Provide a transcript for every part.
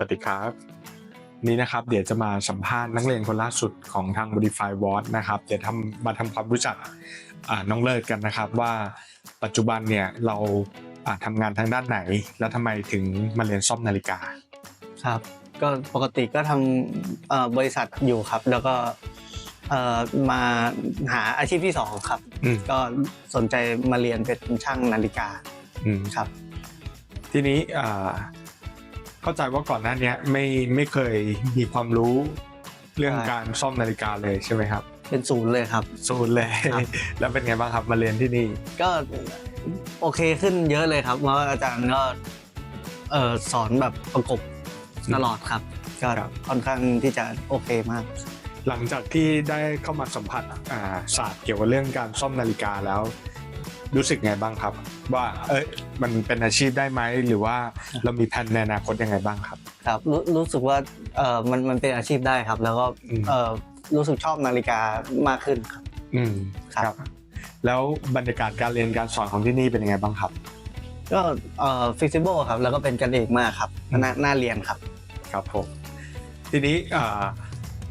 สวัสดีครับ นี่นะครับเดี๋ยวจะมาสัมภาษณ์นักเรียนคนล่าสุดของทาง Modify w a t นะครับเดี๋ยวทำมาทำความรู้จักอ่าน้องเลิศกันนะครับ ว่าปัจจุบันเนี่ยเราอ่าทำงานทางด้านไหน แล้วทำไมถึงมาเรียนซ่อมนาฬิกา ครับก็ปกติก็ทำเอ่อบริษัทอยู่ครับ แล้วก็เอ่อมาหาอาชีพที่สองครับอืมก็สนใจมาเรียนเป็นช่างนาฬิกาอืมครับ ทีนี้อ่า เข้าใจว่าก่อนหน้าเนี้ยไม่ไม่เคยมีความรู้เรื่องใช่การซ่อมนาฬิกาเลยใช่ไหมครับ เป็นศูนย์เลยครับ ศูนย์เลยครับแล้วเป็นไงบ้างครับมาเรียนที่นี่ ก็โอเคขึ้นเยอะเลยครับเพราะว่าอาจารย์ก็เอ่อสอนแบบประกบตลอดครับ ก็ครับค่อนข้างที่จะโอเคมาก หลังจากที่ได้เข้ามาสัมผัสอ่าศาสตร์เกี่ยวกับเรื่องการซ่อมนาฬิกาแล้ว รู้สึกไงบ้างครับ ว่าเอ้ยมันเป็นอาชีพได้ไหมหรือว่าเรามีแผนในอนาคตยังไงบ้างครับ ครับรู้รู้สึกว่าเออมันมันเป็นอาชีพได้ครับ แล้วก็อืมเออรู้สึกชอบนาฬิกามากขึ้นครับ อืมครับ แล้วบรรยากาศการเรียนการสอนของที่นี่เป็นยังไงบ้างครับ ก็เอ่อฟิสิเบิลครับ แล้วก็เป็นกันเองมากครับอืมน่าน่าเรียนครับ ครับผมทีนี้อ่า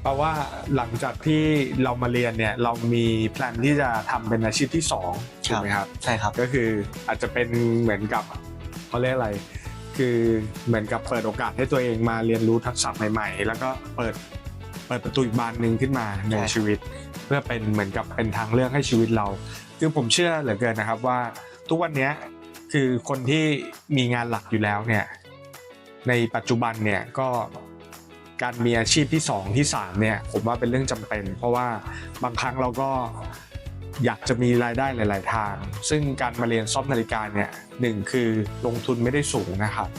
แปลว่าหลังจากที่เรามาเรียนเนี่ยเรามีแพลนที่จะทำเป็นอาชีพที่สองถูกไหมครับใช่ครับก็คืออาจจะเป็นเหมือนกับเขาเรียกอะไร คือเหมือนกับเปิดโอกาสให้ตัวเองมาเรียนรู้ทักษะใหม่ ๆ แล้วก็เปิดเปิดประตูอีกบานหนึ่งขึ้นมาในใช่ชีวิต เพื่อเป็นเหมือนกับเป็นทางเลือกให้ชีวิตเรา คือผมเชื่อเหลือเกินนะครับว่าทุกวันเนี้ยคือคนที่มีงานหลักอยู่แล้วเนี่ยในปัจจุบันเนี่ยก็ การมีอาชีพที่สองที่สามเนี่ย ผมว่าเป็นเรื่องจำเป็น เพราะว่าบางครั้งเราก็อยากจะมีรายได้หลาย ๆ ทาง ซึ่งการมาเรียนซ่อมนาฬิกาเนี่ยหนึ่งคือลงทุนไม่ได้สูงนะครับ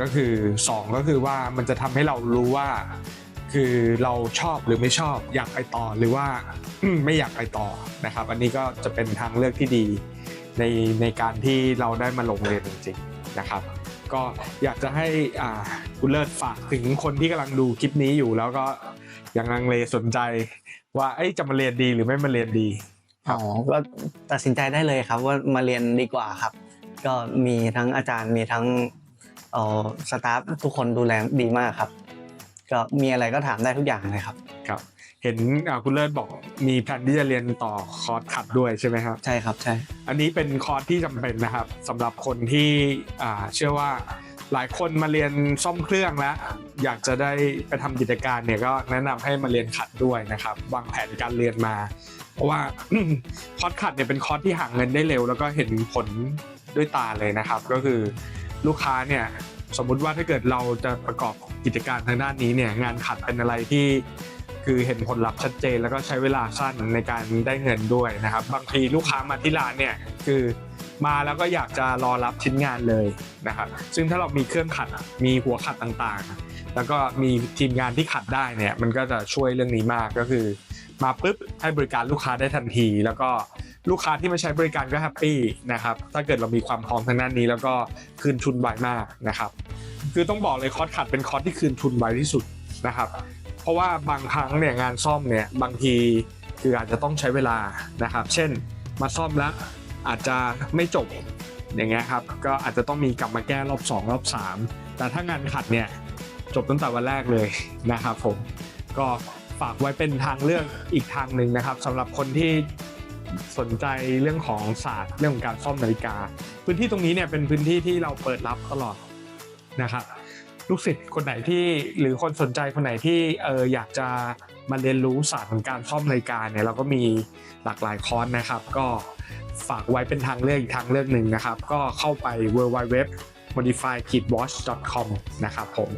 ก็คือสองก็คือว่ามันจะทำให้เรารู้ว่า คือเราชอบหรือไม่ชอบอยากไปต่อหรือว่าไม่อยากไปต่อนะครับ อันนี้ก็จะเป็นทางเลือกที่ดีในในการที่เราได้มาลงเรียนจริง ๆ นะครับ ก็อยากจะให้คุณเลิศฝากถึงคนที่กำลังดูคลิปนี้อยู่ แล้วก็ยังลังเลสนใจ ว่าอจะมาเรียนดีหรือไม่มาเรียนดีครับอ๋อก็ตัดสินใจได้เลยครับว่ามาเรียนดีกว่าครับ ก็มีทั้งอาจารย์มีทั้งสตาฟทุกคนดูแลดีมากครับ ก็มีอะไรก็ถามได้ทุกอย่างเลยครับ ครับ เห็นอ่าคุณเลิศบอกมีแผนที่จะเรียนต่อคอร์สขัดด้วยใช่ไหมครับ ใช่ครับใช่ อันนี้เป็นคอร์สที่จำเป็นนะครับสำหรับคนที่อ่าเชื่อว่าหลายคนมาเรียนซ่อมเครื่องแล้ว อยากจะได้ไปทำกิจการเนี่ยก็แนะนำให้มาเรียนขัดด้วยนะครับวางแผนการเรียนมา เพราะว่าคอร์สขัดเนี่ยเป็นคอร์สที่หาเงินได้เร็ว แล้วก็เห็นผลด้วยตาเลยนะครับ ก็คือลูกค้าเนี่ยสมมุติว่าถ้าเกิดเราจะประกอบกิจการทางด้านนี้เนี่ยงานขัดเป็นอะไรที่ คือเห็นผลลัพธ์ชัดเจน แล้วก็ใช้เวลาสั้นในการได้เงินด้วยนะครับ บางทีลูกค้ามาที่ร้านเนี่ยคือมาแล้วก็อยากจะรอรับชิ้นงานเลยนะครับซึ่งถ้าเรามีเครื่องขัดมีหัวขัดต่างๆ แล้วก็มีทีมงานที่ขัดได้เนี่ยมันก็จะช่วยเรื่องนี้มากก็คือ มาปุ๊บให้บริการลูกค้าได้ทันที แล้วก็ลูกค้าที่มาใช้บริการก็แฮปปี้นะครับถ้าเกิดเรามีความพร้อมทางด้านนี้ แล้วก็คืนทุนไวมากนะครับ คือต้องบอกเลยคอร์สขัดเป็นคอร์สที่คืนทุนไวที่สุดนะครับ ราะว่าบางครั้งเนี่ยงานซ่อมเนี่ยบางทีคืออาจจะต้องใช้เวลานะครับ เช่นมาซ่อมแล้วอาจจะไม่จบอย่างเงี้ยครับก็อาจจะต้องมีกลับมาแก้รอบ 2 รอบ 3 แต่ถ้างานขัดเนี่ยจบตั้งแต่วันแรกเลยนะครับผมก็ฝากไว้เป็นทางเลือกอีกทางหนึ่งนะครับสำหรับคนที่สนใจเรื่องของศาสตร์เรื่องของการซ่อมนาฬิกา พื้นที่ตรงนี้เนี่ยเป็นพื้นที่ที่เราเปิดรับตลอดนะครับ ลูกศิษย์คนไหนที่หรือคนสนใจคนไหนที่เอออยากจะมาเรียนรู้ศาสตร์ของการซ่อมนาฬิกาเนี่ยเราก็มีหลากหลายคอร์สนะครับ ก็ฝากไว้เป็นทางเลือกอีกทางเลือกหนึ่งนะครับ ก็เข้าไป w w w modify kit watch com นะครับผม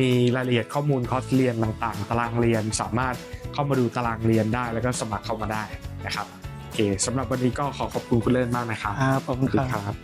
มีรายละเอียดข้อมูลคอร์สเรียนต่างๆ ตารางเรียนสามารถเข้ามาดูตารางเรียนได้แล้วก็สมัครเข้ามาได้นะครับโอเคสำหรับวันนี้ก็ขอขอบคุณคุณเลิศมากนะครับครับขอบคุณสวัสดีครับครับ